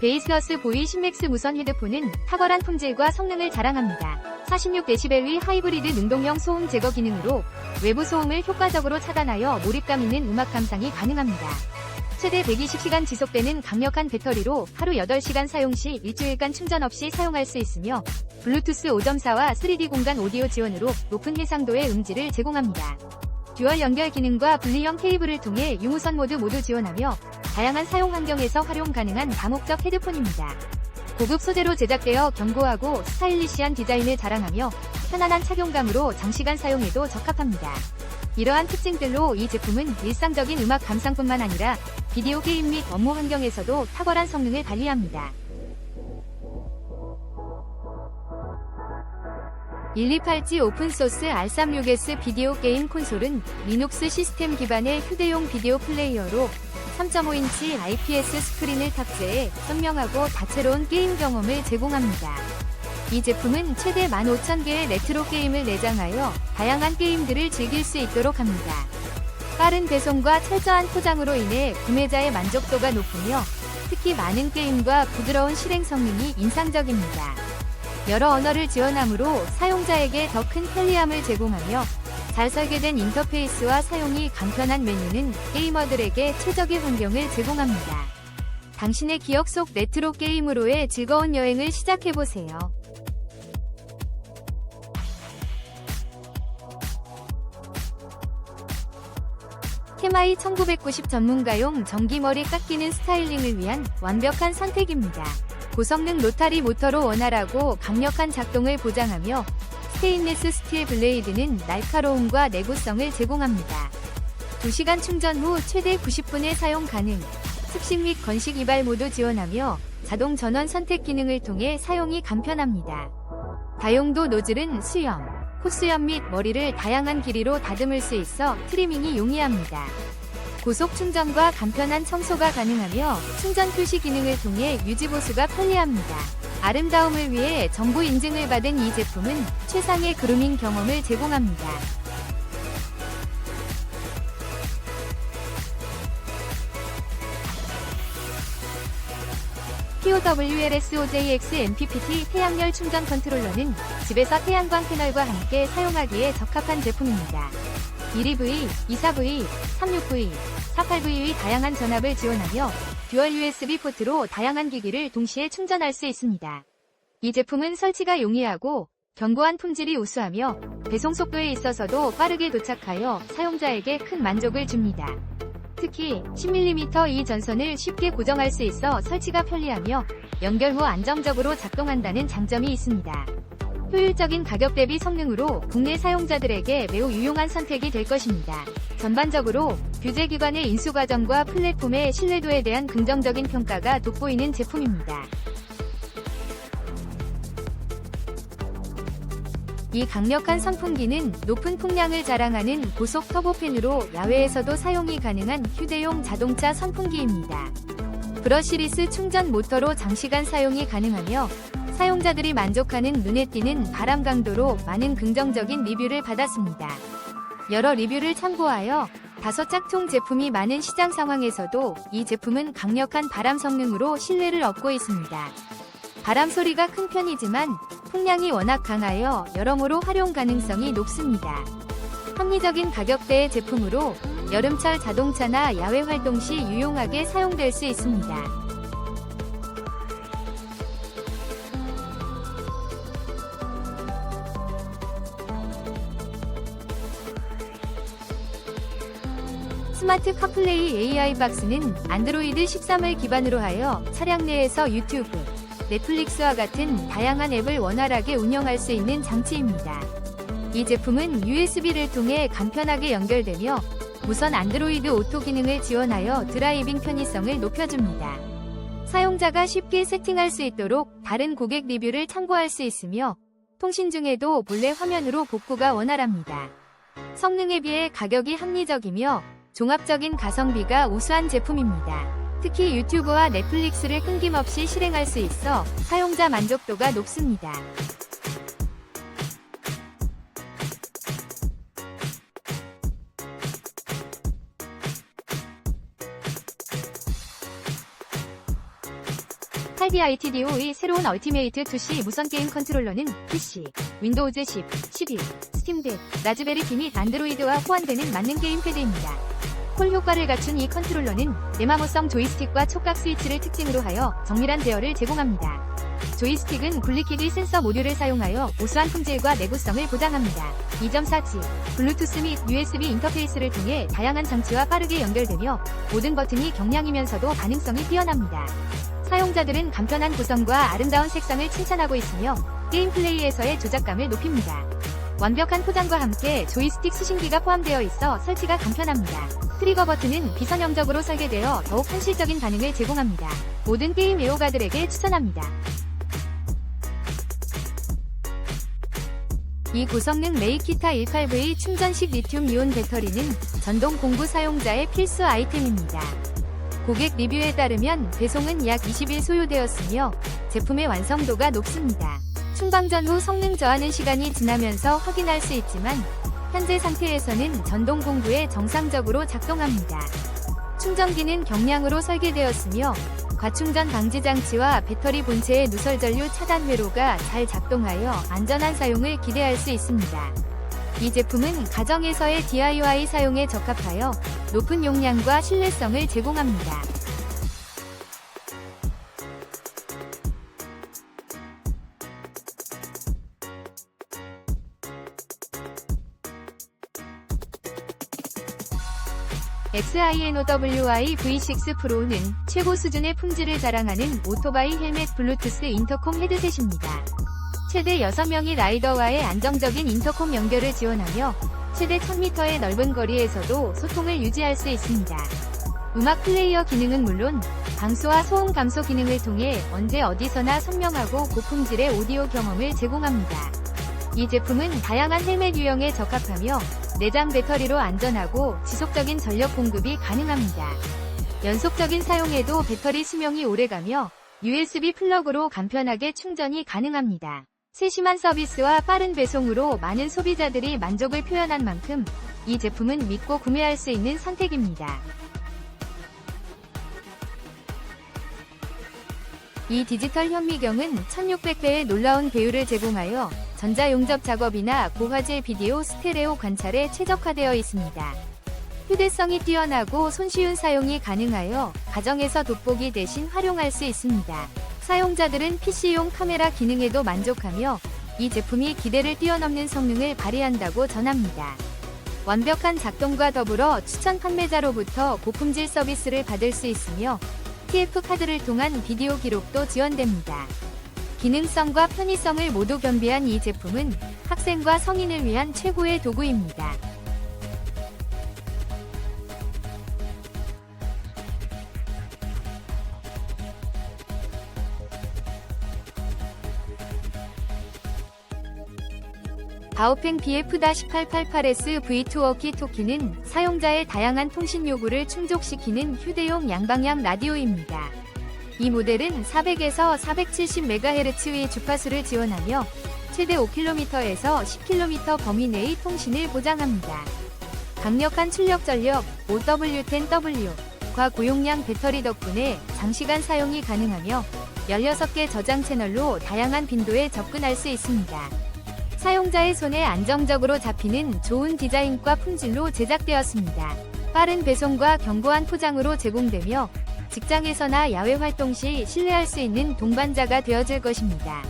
베이스너스 보이 10맥스 무선 헤드폰은 탁월한 품질과 성능을 자랑합니다. 46dB의 하이브리드 능동형 소음 제거 기능으로 외부 소음을 효과적으로 차단하여 몰입감 있는 음악 감상이 가능합니다. 최대 120시간 지속되는 강력한 배터리로 하루 8시간 사용 시 일주일간 충전 없이 사용할 수 있으며 블루투스 5.4와 3D 공간 오디오 지원으로 높은 해상도의 음질을 제공합니다. 듀얼 연결 기능과 분리형 케이블을 통해 유무선 모드 모두 지원하며 다양한 사용 환경에서 활용 가능한 다목적 헤드폰입니다. 고급 소재로 제작되어 견고하고 스타일리시한 디자인을 자랑하며 편안한 착용감으로 장시간 사용에도 적합합니다. 이러한 특징들로 이 제품은 일상적인 음악 감상뿐만 아니라 비디오 게임 및 업무 환경에서도 탁월한 성능을 발휘합니다. 1287G 오픈소스 R36S 비디오 게임 콘솔은 리눅스 시스템 기반의 휴대용 비디오 플레이어로 3.5인치 IPS 스크린을 탑재해 선명하고 다채로운 게임 경험을 제공합니다. 이 제품은 최대 15,000개의 레트로 게임을 내장하여 다양한 게임들을 즐길 수 있도록 합니다. 빠른 배송과 철저한 포장으로 인해 구매자의 만족도가 높으며 특히 많은 게임과 부드러운 실행 성능이 인상적입니다. 여러 언어를 지원하므로 사용자에게 더 큰 편리함을 제공하며 잘 설계된 인터페이스와 사용이 간편한 메뉴는 게이머들에게 최적의 환경을 제공합니다. 당신의 기억 속 레트로 게임으로의 즐거운 여행을 시작해보세요. 테마이 1990 전문가용 전기머리 깎이는 스타일링을 위한 완벽한 선택입니다. 고성능 로타리 모터로 원활하고 강력한 작동을 보장하며 스테인리스 스틸 블레이드는 날카로움과 내구성을 제공합니다. 2시간 충전 후 최대 90분의 사용 가능, 습식 및 건식 이발 모두 지원하며 자동 전원 선택 기능을 통해 사용이 간편합니다. 다용도 노즐은 수염, 콧수염 및 머리를 다양한 길이로 다듬을 수 있어 트리밍이 용이합니다. 고속 충전과 간편한 청소가 가능하며 충전 표시 기능을 통해 유지 보수가 편리합니다. 아름다움을 위해 정부 인증을 받은 이 제품은 최상의 그루밍 경험을 제공합니다. POWLSOJX MPPT 태양열 충전 컨트롤러는 집에서 태양광 패널과 함께 사용하기에 적합한 제품입니다. 12V, 24V, 36V, 48V의 다양한 전압을 지원하며 듀얼 USB 포트로 다양한 기기를 동시에 충전할 수 있습니다. 이 제품은 설치가 용이하고 견고한 품질이 우수하며 배송 속도에 있어서도 빠르게 도착하여 사용자에게 큰 만족을 줍니다. 특히 10mm 이 전선을 쉽게 고정할 수 있어 설치가 편리하며 연결 후 안정적으로 작동한다는 장점이 있습니다. 효율적인 가격 대비 성능으로 국내 사용자들에게 매우 유용한 선택이 될 것입니다. 전반적으로 규제 기관의 인수 과정과 플랫폼의 신뢰도에 대한 긍정적인 평가가 돋보이는 제품입니다. 이 강력한 선풍기는 높은 풍량을 자랑하는 고속 터보팬으로 야외에서도 사용이 가능한 휴대용 자동차 선풍기입니다. 브러시리스 충전 모터로 장시간 사용이 가능하며 사용자들이 만족하는 눈에 띄는 바람 강도로 많은 긍정적인 리뷰를 받았습니다. 여러 리뷰를 참고하여 다섯 짝퉁 제품이 많은 시장 상황에서도 이 제품은 강력한 바람 성능으로 신뢰를 얻고 있습니다. 바람 소리가 큰 편이지만 풍량이 워낙 강하여 여러모로 활용 가능성이 높습니다. 합리적인 가격대의 제품으로 여름철 자동차나 야외 활동 시 유용하게 사용될 수 있습니다. 스마트 카플레이 AI 박스는 안드로이드 13을 기반으로 하여 차량 내에서 유튜브, 넷플릭스와 같은 다양한 앱을 원활하게 운영할 수 있는 장치입니다. 이 제품은 USB를 통해 간편하게 연결되며 무선 안드로이드 오토 기능을 지원하여 드라이빙 편의성을 높여줍니다. 사용자가 쉽게 세팅할 수 있도록 다른 고객 리뷰를 참고할 수 있으며 통신 중에도 본래 화면으로 복구가 원활합니다. 성능에 비해 가격이 합리적이며 종합적인 가성비가 우수한 제품입니다. 특히 유튜브와 넷플릭스를 끊김없이 실행할 수 있어 사용자 만족도가 높습니다. 8BITDO의 새로운 얼티메이트 2C 무선 게임 컨트롤러는 PC, 윈도우즈 10, 11, 스팀덱, 라즈베리 피 및 안드로이드와 호환되는 만능 게임 패드입니다. 콜 효과를 갖춘 이 컨트롤러는 내마모성 조이스틱과 촉각 스위치를 특징으로 하여 정밀한 제어를 제공합니다. 조이스틱은 굴리키기 센서 모듈을 사용하여 우수한 품질과 내구성을 보장합니다. 2.4G, 블루투스 및 USB 인터페이스를 통해 다양한 장치와 빠르게 연결되며 모든 버튼이 경량이면서도 반응성이 뛰어납니다. 사용자들은 간편한 구성과 아름다운 색상을 칭찬하고 있으며 게임 플레이에서의 조작감을 높입니다. 완벽한 포장과 함께 조이스틱 수신기가 포함되어 있어 설치가 간편합니다. 트리거 버튼은 비선형적으로 설계되어 더욱 현실적인 반응을 제공합니다. 모든 게임 애호가들에게 추천합니다. 이 고성능 레이키타 18V 충전식 리튬 이온 배터리는 전동 공구 사용자의 필수 아이템입니다. 고객 리뷰에 따르면 배송은 약 20일 소요되었으며 제품의 완성도가 높습니다. 충방 전 후 성능 저하는 시간이 지나면서 확인할 수 있지만 현재 상태에서는 전동 공구에 정상적으로 작동합니다. 충전기는 경량으로 설계되었으며 과충전 방지 장치와 배터리 본체의 누설 전류 차단 회로가 잘 작동하여 안전한 사용을 기대할 수 있습니다. 이 제품은 가정에서의 DIY 사용에 적합하여 높은 용량과 신뢰성을 제공합니다. XINOWI V6 프로는 최고 수준의 품질을 자랑하는 오토바이 헬멧 블루투스 인터콤 헤드셋입니다. 최대 6명의 라이더와의 안정적인 인터콤 연결을 지원하며 최대 1000m의 넓은 거리에서도 소통을 유지할 수 있습니다. 음악 플레이어 기능은 물론 방수와 소음 감소 기능을 통해 언제 어디서나 선명하고 고품질의 오디오 경험을 제공합니다. 이 제품은 다양한 헬멧 유형에 적합하며 내장 배터리로 안전하고 지속적인 전력 공급이 가능합니다. 연속적인 사용에도 배터리 수명이 오래가며 USB 플러그로 간편하게 충전이 가능합니다. 세심한 서비스와 빠른 배송으로 많은 소비자들이 만족을 표현한 만큼 이 제품은 믿고 구매할 수 있는 선택입니다. 이 디지털 현미경은 1600배의 놀라운 배율을 제공하여 전자용접 작업이나 고화질 비디오 스테레오 관찰에 최적화되어 있습니다. 휴대성이 뛰어나고 손쉬운 사용이 가능하여 가정에서 돋보기 대신 활용할 수 있습니다. 사용자들은 PC용 카메라 기능에도 만족하며 이 제품이 기대를 뛰어넘는 성능을 발휘한다고 전합니다. 완벽한 작동과 더불어 추천 판매자로부터 고품질 서비스를 받을 수 있으며 TF 카드를 통한 비디오 기록도 지원됩니다. 기능성과 편의성을 모두 겸비한 이 제품은 학생과 성인을 위한 최고의 도구입니다. 바오펜 BF-888S V2 워키토키는 사용자의 다양한 통신 요구를 충족시키는 휴대용 양방향 라디오입니다. 이 모델은 400에서 470MHz의 주파수를 지원하며 최대 5km에서 10km 범위 내의 통신을 보장합니다. 강력한 출력 전력 OW10W과 고용량 배터리 덕분에 장시간 사용이 가능하며 16개 저장 채널로 다양한 빈도에 접근할 수 있습니다. 사용자의 손에 안정적으로 잡히는 좋은 디자인과 품질로 제작되었습니다. 빠른 배송과 견고한 포장으로 제공되며 직장에서나 야외 활동 시 신뢰할 수 있는 동반자가 되어줄 것입니다.